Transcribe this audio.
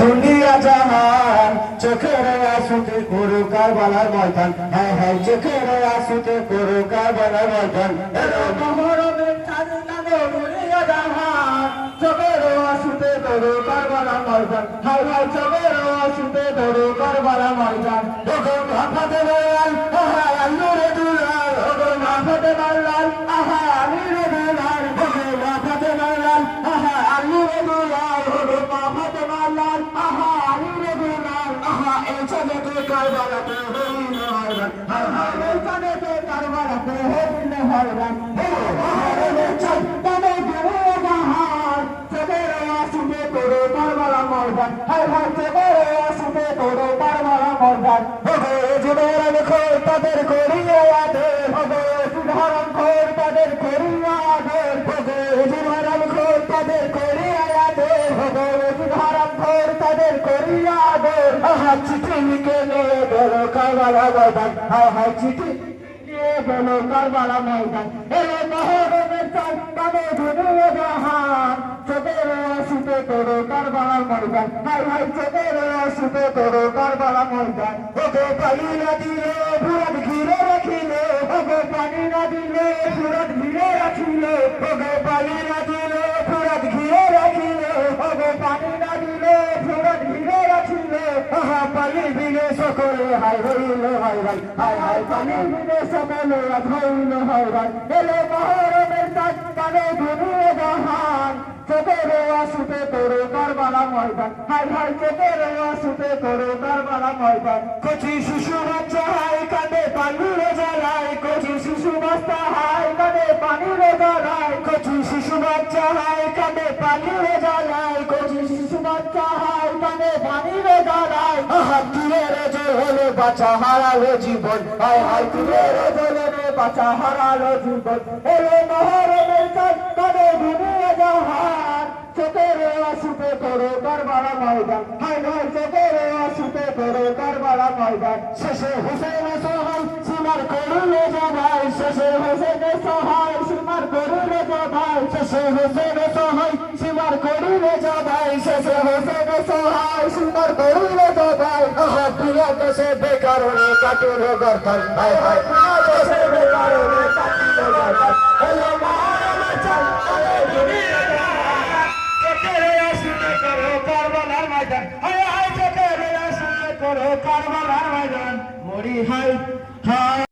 দুনিয়া জাহান চোখের আসুতে করু কারবালার ময়দান। হ্যাঁ হ্যাঁ চোখের আসুতে করু কারবালার ময়দান। মহরমের চাঁদ কালো দুনিয়া জাহান চোখের আসুতে করু কারবালার ময়দান। হাই হাই চোখের আসুতে করু কারবালার ময়দান। ওগো মাফাতে লাল আহা আল্লুরে দুলাল। ওগো মাফাতে লাল আহা আল্লুরে দুলাল। ওগো মাফাতে লাল আহা আল্লুরে দুলাল। তাদের করিয়া আদর ওগো সুধারণ খোর তাদের করিয়া চিঠি লিখে নে বলো কারবালা ময়দান হায় হায় চিঠি নিয়ে বলো কারবালা ময়দান এলো মহরমের চাঁদ কানে ধুনুয়ে জাহান চোখের আসুতে করো কারবালা ময়দান হাই হাই চোখের আসুতে করো কারবালা ময়দান ওকে পানি না দিলে ফুরাত ঘিরে রাখিলে ওকে পানি না দিলে ফুরাত ঘিরে রাখিলে ওকে পানি না দিলে ফুরাত ঘিরে সকলে হাই হইল হাই ভাই হাই হাই পানি দিলে সকলে আজ হইল হাই ভাই এলো মহরমের চাঁদ কানে ধুনুয়ে জাহান চোখের আসুতে করো করো ময়দান কচি শিশু বাচ্চা হাই কাঁদে পানির জ্বালায় কচি শিশু বাচ্চা হাই কাঁদে পানির জ্বালায় কচি শিশু বাচ্চা হাই কাঁদে পানির জ্বালায় কচি শিশু বাচ্চা হাই কাঁদে পানির জ্বালায় বাঁচা হারালো জীবন। হাই হাই তীরের জলে বাঁচা হারালো জীবন। এলো মহরমের চাঁদ, কাঁদে দুনিয়া জাহান। চোখের আসুতে করো কারবালা ময়দান। হাই হাই চোখের আসুতে করো কারবালা ময়দান। শেষে হোসেন সহায় সীমার করুলে জবাই। শেষে হোসেন সহায় সীমার করুলে জবাই। শেষে হোসেন সহায় সীমার করুলে জবাই। শেষে হোসেন সহায় সীমার দেশে বেকারণে কাটিল গর্দন। ভাই ভাই মা দেশে করো কারবালার মরি হায়।